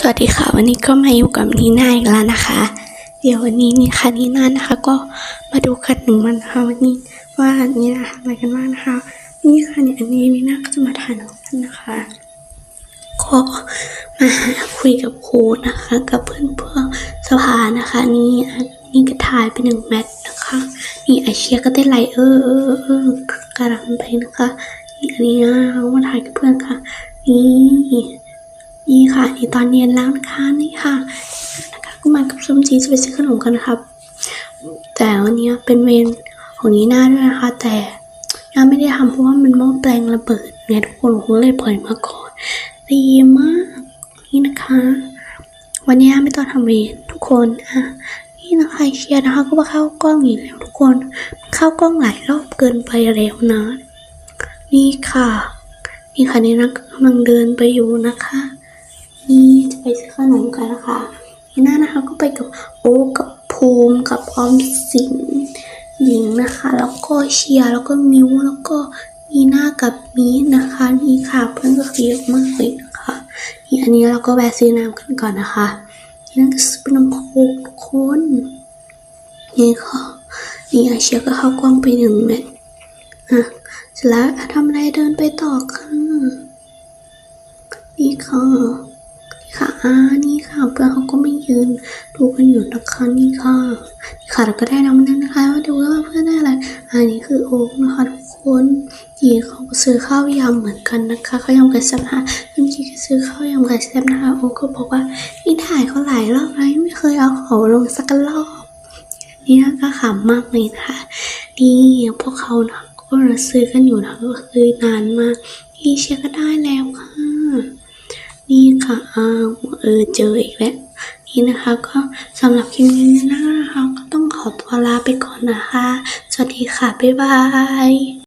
สวัสดีค่ะ วันนี้ก็มาอยู่กับนีน่าอีกแล้วนะคะ เดี๋ยววันนี้นี่ค่ะนีน่านะคะ ก็มาดูกันหนึ่งวันนะคะวันนี้ว่านี่นะทำอะไรกันบ้างนะคะนี่ค่ะเนี่ยอันนี้นีน่าก็จะมาถ่ายหนังกันนะคะก็มาหาคุยกับครูนะคะ กับเพื่อนเพื่อสภานะคะ นี่นี่ก็ถ่ายไปหนึ่งแมทนะคะนี่ไอเชียก็เต้ไลเออเออเออกำลังไปนะคะนี่อันนี้นะเรามาถ่ายกับเพื่อนค่ะนี่ นี่ค่ะนี่ตอนเย็นแล้วนะคะนี่ค่ะนะคะก็มากับส้มจีจะไปซื้อขนมกันนะครับ แต่วันนี้เป็นเวรของนีน่าด้วยนะคะ แต่น่าไม่ได้ทำเพราะว่ามันหม้อแปลงระเบิดไงทุกคนผมก็เลยปล่อยมาก่อนดีมากนี่นะคะ วันนี้ไม่ต้องทำเวรทุกคนอะนี่นะคะเชียร์นะคะ ก็มาเข้ากล้องอีกแล้วทุกคน เข้ากล้องหลายรอบเกินไปแล้วนะ นี่ค่ะ นี่ค่ะนี่นะกำลังเดินไปอยู่นะคะ นี่จะไปซื้อขนมกันนะคะนี่หน้านะคะก็ไปกับโอ๊กับภูมิกับออมสินหญิงนะคะ แล้วก็เชียร์แล้วก็มิวแล้วก็มีหน้ากับมีนะคะนี่ค่ะเพื่อนก็คือเยอะมากเลยนะคะนี่อันนี้เราก็แวะซื้อน้ำกันก่อนนะคะนี่นั่นก็ซื้อเป็นน้ำโคกทุกคนนี่ค่ะนี่อาเชียก็เข้ากล้องไปหนึ่งเม็ดอะเสร็จแล้วทำอะไรเดินไปต่อค่ะนี่ค่ะ อ่านี่ค่ะเพื่อนเขาก็ไม่ยืนดูกันอยู่นะคะนี่ค่ะนี่ค่ะเราก็ได้น้ำนั้นนะคะว่าดูว่าเพื่อนได้อะไรอันนี้คือโอ๊กนะคะทุกคนนี่เขาก็ซื้อข้าวยำเหมือนกันนะคะข้าวยำไก่แซ่บนะคะจริงๆก็ซื้อข้าวยำไก่แซ่บนะคะโอ๊กก็บอกว่านี่ถ่ายเขาหลายรอบแล้วไม่เคยเอาเขาลงสักรอบนี่นะก็ขำมากเลยนะคะนี่พวกเขานะก็ซื้อกันอยู่นะก็คือนานมากนี่เชียร์ก็ได้แล้วค่ะ นี่ค่ะอ้าวเออเจออีกแล้วนี่นะคะก็สำหรับคลิปนี้นะคะก็ต้องขอตัวลาไปก่อนนะคะ สวัสดีค่ะ บ๊ายบาย